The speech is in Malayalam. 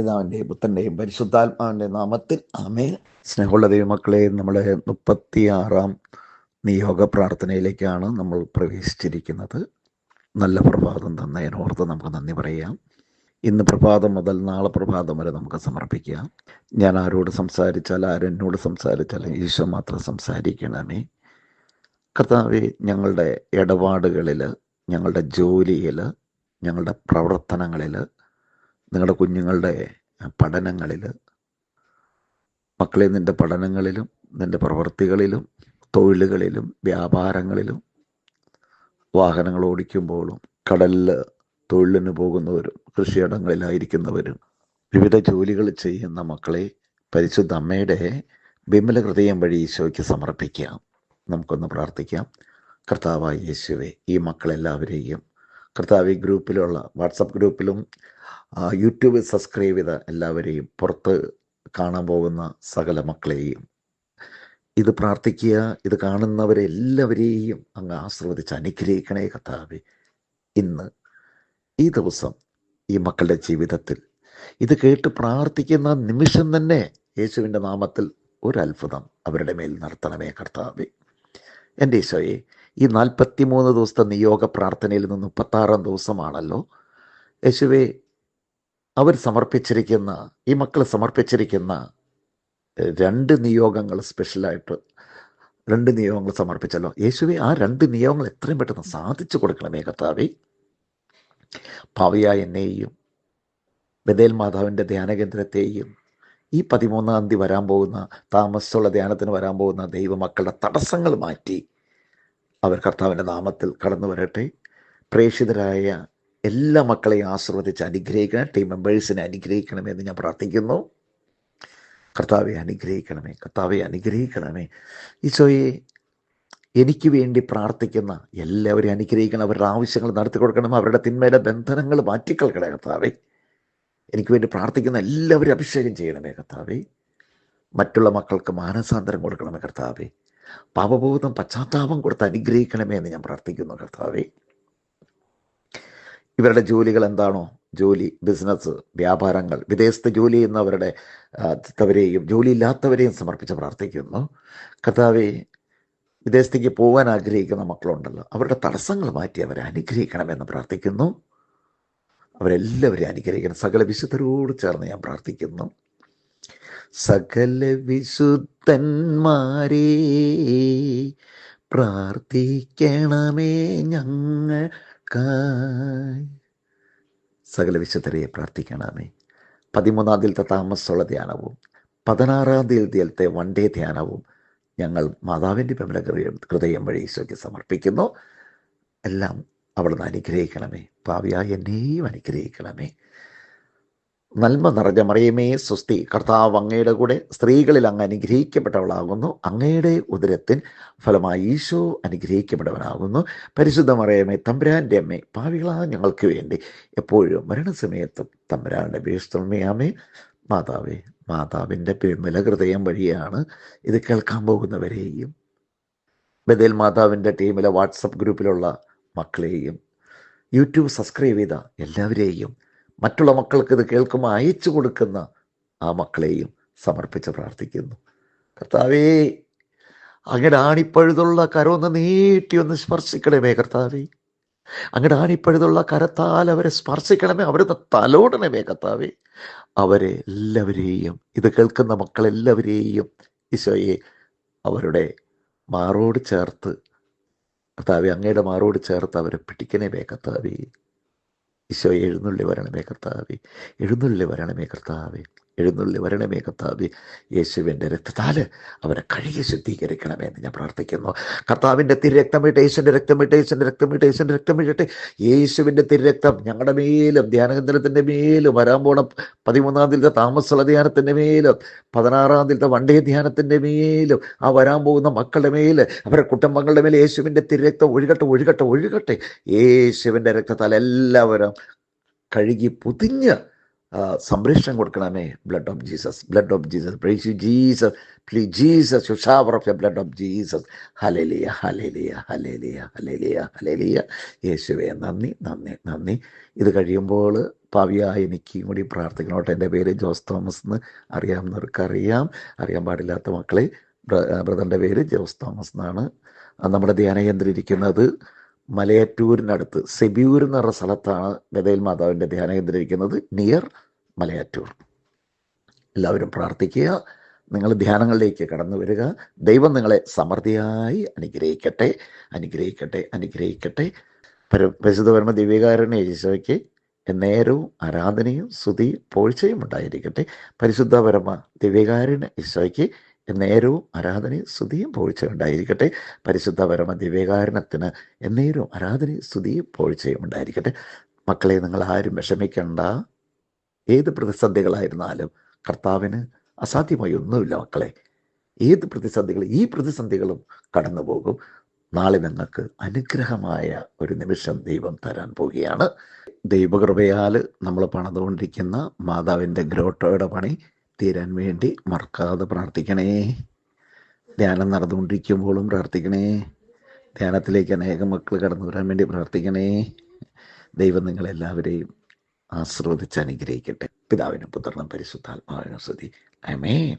പിതാവിന്റെയും പുത്രന്റെയും പരിശുദ്ധാത്മാവിന്റെ നാമത്തിൽ ആമേ സ്നേഹമുള്ള ദൈവമക്കളെ നമ്മളെ മുപ്പത്തിയാറാം നിയോഗ പ്രാർത്ഥനയിലേക്കാണ് നമ്മൾ പ്രവേശിച്ചിരിക്കുന്നത്. നല്ല പ്രഭാതം തന്നതിനോർത്ത് നമുക്ക് നന്ദി പറയാം. ഇന്ന് പ്രഭാതം മുതൽ നാളെ പ്രഭാതം വരെ നമുക്ക് സമർപ്പിക്കാം. ഞാൻ ആരോട് സംസാരിച്ചാൽ ആരെന്നോട് സംസാരിച്ചാൽ ഈശോ മാത്രം സംസാരിക്കണമേ. കർത്താവെ ഞങ്ങളുടെ ഇടപാടുകളിൽ ഞങ്ങളുടെ ജോലിയിൽ ഞങ്ങളുടെ പ്രവർത്തനങ്ങളിൽ നിങ്ങളുടെ കുഞ്ഞുങ്ങളുടെ പഠനങ്ങളിൽ മക്കളെ നിന്റെ പഠനങ്ങളിലും നിന്റെ പ്രവൃത്തികളിലും തൊഴിലുകളിലും വ്യാപാരങ്ങളിലും വാഹനങ്ങൾ ഓടിക്കുമ്പോഴും കടലിൽ തൊഴിലിന് പോകുന്നവരും കൃഷിയിടങ്ങളിലായിരിക്കുന്നവരും വിവിധ ജോലികൾ ചെയ്യുന്ന മക്കളെ പരിശുദ്ധ അമ്മയുടെ വിമല ഹൃദയം വഴി ഈശോയ്ക്ക് സമർപ്പിക്കാം. നമുക്കൊന്ന് പ്രാർത്ഥിക്കാം. കർത്താവായ യേശുവെ ഈ മക്കളെല്ലാവരെയും കർത്താവ് ഗ്രൂപ്പിലുള്ള വാട്സപ്പ് ഗ്രൂപ്പിലും യൂട്യൂബിൽ സബ്സ്ക്രൈബ് ചെയ്ത എല്ലാവരെയും പുറത്ത് കാണാൻ പോകുന്ന സകല മക്കളെയും ഇത് പ്രാർത്ഥിക്കുക ഇത് കാണുന്നവരെ എല്ലാവരെയും അങ്ങ് ആശ്രവദിച്ച് അനുഗ്രഹിക്കണേ കർത്താവ്. ഇന്ന് ഈ ദിവസം ഈ മക്കളുടെ ജീവിതത്തിൽ ഇത് കേട്ട് പ്രാർത്ഥിക്കുന്ന നിമിഷം തന്നെ യേശുവിന്റെ നാമത്തിൽ ഒരു അത്ഭുതം അവരുടെ മേൽ നടത്തണമേ കർത്താവെ. എന്റെ ഈശോയെ ഈ നാൽപ്പത്തി മൂന്ന് ദിവസത്തെ നിയോഗ പ്രാർത്ഥനയിൽ നിന്ന് മുപ്പത്താറാം ദിവസമാണല്ലോ. യേശുവെ അവർ സമർപ്പിച്ചിരിക്കുന്ന ഈ മക്കൾ സമർപ്പിച്ചിരിക്കുന്ന രണ്ട് നിയോഗങ്ങൾ സ്പെഷ്യലായിട്ട് രണ്ട് നിയോഗങ്ങൾ സമർപ്പിച്ചല്ലോ. യേശുവെ ആ രണ്ട് നിയോഗങ്ങൾ എത്രയും പെട്ടെന്ന് സാധിച്ചു കൊടുക്കണമേ കർത്താവെ. ഭാവിയായ എന്നെയും ബദേൽ മാതാവിന്റെ ധ്യാനകേന്ദ്രത്തെയും ഈ പതിമൂന്നാം തീയതി വരാൻ പോകുന്ന താമസമുള്ള ധ്യാനത്തിന് വരാൻ പോകുന്ന ദൈവമക്കളുടെ തടസ്സങ്ങൾ മാറ്റി അവർ കർത്താവിന്റെ നാമത്തിൽ കടന്നു വരട്ടെ. പ്രേക്ഷിതരായ എല്ലാ മക്കളെയും ആശീർവദിച്ച് അനുഗ്രഹിക്കണം. ടീം മെമ്പേഴ്സിനെ അനുഗ്രഹിക്കണമെന്ന് ഞാൻ പ്രാർത്ഥിക്കുന്നു. കർത്താവെ അനുഗ്രഹിക്കണമേ. കർത്താവെ അനുഗ്രഹിക്കണമേ. ഈശോയെ എനിക്ക് വേണ്ടി പ്രാർത്ഥിക്കുന്ന എല്ലാവരെയും അനുഗ്രഹിക്കണം. അവരുടെ ആവശ്യങ്ങൾ നടത്തി കൊടുക്കണം. അവരുടെ തിന്മയുടെ ബന്ധനങ്ങൾ മാറ്റിക്കളക്കണേ കർത്താവെ. എനിക്ക് വേണ്ടി പ്രാർത്ഥിക്കുന്ന എല്ലാവരും അഭിഷേകം ചെയ്യണമേ കർത്താവെ. മറ്റുള്ള മക്കൾക്ക് മാനസാന്തരം കൊടുക്കണമേ കർത്താവെ. പാപബോധം പശ്ചാത്താപം കൊടുത്ത് അനുഗ്രഹിക്കണമേ എന്ന് ഞാൻ പ്രാർത്ഥിക്കുന്നു കർത്താവേ. ഇവരുടെ ജോലികൾ എന്താണോ? ജോലി ബിസിനസ് വ്യാപാരങ്ങൾ വിദേശത്ത് ജോലി ചെയ്യുന്നവരുടെ വരെയും ജോലി ഇല്ലാത്തവരെയും സമർപ്പിച്ച് പ്രാർത്ഥിക്കുന്നു. കർത്താവെ വിദേശത്തേക്ക് പോകാൻ ആഗ്രഹിക്കുന്ന മക്കളുണ്ടല്ലോ അവരുടെ തടസ്സങ്ങൾ മാറ്റി അവരെ അനുഗ്രഹിക്കണമെന്ന് പ്രാർത്ഥിക്കുന്നു. അവരെല്ലാവരെയും അനുഗ്രഹിക്കണം. സകല വിശുദ്ധരോട് ചേർന്ന് ഞാൻ പ്രാർത്ഥിക്കുന്നു. സകല വിശുദ്ധന്മാരെ പ്രാർത്ഥിക്കണമേ ഞങ്ങൾക്കായി. സകല വിശുദ്ധരെ പ്രാർത്ഥിക്കണമേ. പതിമൂന്നാം തീയതിയിലത്തെ താമസമുള്ള ധ്യാനവും പതിനാറാം തീയതിയിലത്തെ വൺ ഡേ ധ്യാനവും ഞങ്ങൾ മാതാവിന്റെ വിമല ഹൃദയം വഴി ഈശോയ്ക്ക് സമർപ്പിക്കുന്നു. എല്ലാം അവിടുന്ന് അനുഗ്രഹിക്കണമേ. ഭാവിയായി എന്നെയും അനുഗ്രഹിക്കണമേ. നന്മ നിറഞ്ഞ മറിയമേ സ്വസ്തി. കർത്താവ് അങ്ങയുടെ കൂടെ സ്ത്രീകളിൽ അങ്ങ് അനുഗ്രഹിക്കപ്പെട്ടവളാകുന്നു. അങ്ങയുടെ ഉദരത്തിൻ ഫലമായി ഈശോ അനുഗ്രഹിക്കപ്പെട്ടവനാകുന്നു. പരിശുദ്ധ മറിയമേ തമ്പുരാന്റെ അമ്മേ പാവികളാ ഞങ്ങൾക്ക് വേണ്ടി. എപ്പോഴും മരണസമയത്തും തമ്പുരാന്റെ ഭീഷ്ടമേ മാതാവേ മാതാവിന്റെ വിമല ഹൃദയം വഴിയാണ് ഇത് കേൾക്കാൻ പോകുന്നവരെയും ബദേൽ മാതാവിന്റെ ടീമിലെ വാട്സപ്പ് ഗ്രൂപ്പിലുള്ള മക്കളെയും യൂട്യൂബ് സബ്സ്ക്രൈബ് ചെയ്ത എല്ലാവരെയും മറ്റുള്ള മക്കൾക്ക് ഇത് കേൾക്കുമ്പോൾ അയച്ചു കൊടുക്കുന്ന ആ മക്കളെയും സമർപ്പിച്ച് പ്രാർത്ഥിക്കുന്നു. കർത്താവേ അങ്ങയുടെ ആണിപ്പഴുതുള്ള കരമൊന്ന് നീട്ടി ഒന്ന് സ്പർശിക്കണമേ കർത്താവേ. അങ്ങയുടെ ആണിപ്പഴുതുള്ള കരത്താൽ അവരെ സ്പർശിക്കണമേ അവരുടെ തലോടണമേ കർത്താവേ. അവരെ എല്ലാവരെയും ഇത് കേൾക്കുന്ന മക്കളെല്ലാവരെയും ഈശോയെ അവരുടെ മാറോട് ചേർത്ത് കർത്താവെ അങ്ങയുടെ മാറോട് ചേർത്ത് അവരെ പിടിക്കണമേ കർത്താവേ. ഈശോ എഴുന്നള്ളി വരണമേ കർത്താവേ എഴുന്നള്ളി വരണമേ കർത്താവെ. എഴുന്നള്ളി വരണമേ കർത്താവ് യേശുവിന്റെ രക്തത്താൽ അവരെ കഴുകി ശുദ്ധീകരിക്കണമേ എന്ന് ഞാൻ പ്രാർത്ഥിക്കുന്നു. കർത്താവിന്റെ തിരക്തം വിട്ട് യേശുവിന്റെ രക്തമിട്ട് യേശുവിന്റെ രക്തമിട്ട് യേശുവിന്റെ രക്തമിട്ടിട്ട് യേശുവിന്റെ തിരക്തം ഞങ്ങളുടെ മേലും ധ്യാനകേന്ദ്രത്തിന്റെ മേലും വരാൻ പോണ പതിമൂന്നാം തീയതി താമസമുള്ള ധ്യാനത്തിന്റെ മേലും പതിനാറാം തീയതി വണ്ടേ ധ്യാനത്തിന്റെ മേലും ആ വരാൻ പോകുന്ന മക്കളുടെ മേൽ അവരുടെ കുടുംബങ്ങളുടെ മേൽ യേശുവിന്റെ തിരക്തം ഒഴുകട്ടെ ഒഴുകട്ടെ ഒഴുകട്ടെ. യേശുവിന്റെ രക്തത്താൽ എല്ലാവരും കഴുകി പുതിഞ്ഞ് സംരക്ഷണം കൊടുക്കണമേ. Blood of Jesus blood of Jesus praise you Jesus please Jesus you shower of a blood of Jesus hallelujah hallelujah hallelujah hallelujah hallelujah യേശുവെ നന്ദി നന്ദി നന്ദി. ഇത് കഴിയുമ്പോൾ പാവിയായ എനിക്കും കൂടി പ്രാർത്ഥിക്കണോട്ടെ. എന്റെ പേര് ജോസ് തോമസ് എന്ന് അറിയാവുന്നവർക്ക് അറിയാം. അറിയാൻ പാടില്ലാത്ത മക്കളെ ബ്രദറിന്റെ പേര് ജോസ് തോമസ് എന്നാണ്. നമ്മുടെ ധ്യാനകേന്ദ്രം ഇരിക്കുന്നത് മലയാറ്റൂരിനടുത്ത് സെബിയൂർ എന്ന് പറഞ്ഞ സ്ഥലത്താണ് ഗതയിൽ മാതാവിന്റെ ധ്യാന കേന്ദ്രം ഇരിക്കുന്നത് നിയർ മലയാറ്റൂർ. എല്ലാവരും പ്രാർത്ഥിക്കുക. നിങ്ങൾ ധ്യാനങ്ങളിലേക്ക് കടന്നു വരിക. ദൈവം നിങ്ങളെ സമൃദ്ധിയായി അനുഗ്രഹിക്കട്ടെ. അനുഗ്രഹിക്കട്ടെ. അനുഗ്രഹിക്കട്ടെ. പര പരിശുദ്ധ പരമ ദിവ്യകാരനെ ഈശോയ്ക്ക് നേരവും ആരാധനയും സ്തുതിയും പോഴ്ചയും ഉണ്ടായിരിക്കട്ടെ. പരിശുദ്ധപരമ ദിവ്യകാരന് ഈശോയ്ക്ക് എന്നേരവും ആരാധനയും സ്തുതിയും പോഴ്ചയും ഉണ്ടായിരിക്കട്ടെ പരിശുദ്ധ പരമ ദിവ്യകാരണത്തിന് എന്നേരവും ആരാധനയും സ്തുതിയും പോഴ്ചയും ഉണ്ടായിരിക്കട്ടെ മക്കളെ നിങ്ങൾ ആരും വിഷമിക്കണ്ട. ഏത് പ്രതിസന്ധികളായിരുന്നാലും കർത്താവിന് അസാധ്യമായി ഒന്നുമില്ല മക്കളെ. ഏത് പ്രതിസന്ധികൾ ഈ പ്രതിസന്ധികളും കടന്നു പോകും നാളെ നിങ്ങൾക്ക് അനുഗ്രഹമായ ഒരു നിമിഷം ദൈവം തരാൻ പോവുകയാണ്. ദൈവകൃപയാൽ നമ്മൾ പണിതുകൊണ്ടിരിക്കുന്ന മാതാവിന്റെ ഗ്രോട്ടോയുടെ പണി തീരാൻ വേണ്ടി മറക്കാതെ പ്രാർത്ഥിക്കണേ. ധ്യാനം നടന്നുകൊണ്ടിരിക്കുമ്പോഴും പ്രാർത്ഥിക്കണേ. ധ്യാനത്തിലേക്ക് അനേകം മക്കൾ കടന്നു വരാൻ വേണ്ടി പ്രാർത്ഥിക്കണേ. ദൈവം നിങ്ങളെല്ലാവരെയും ആശ്രവദിച്ച് അനുഗ്രഹിക്കട്ടെ. പിതാവിനും പുത്രനും പരിശുദ്ധാത്മാവിനും സ്തുതി. അമേ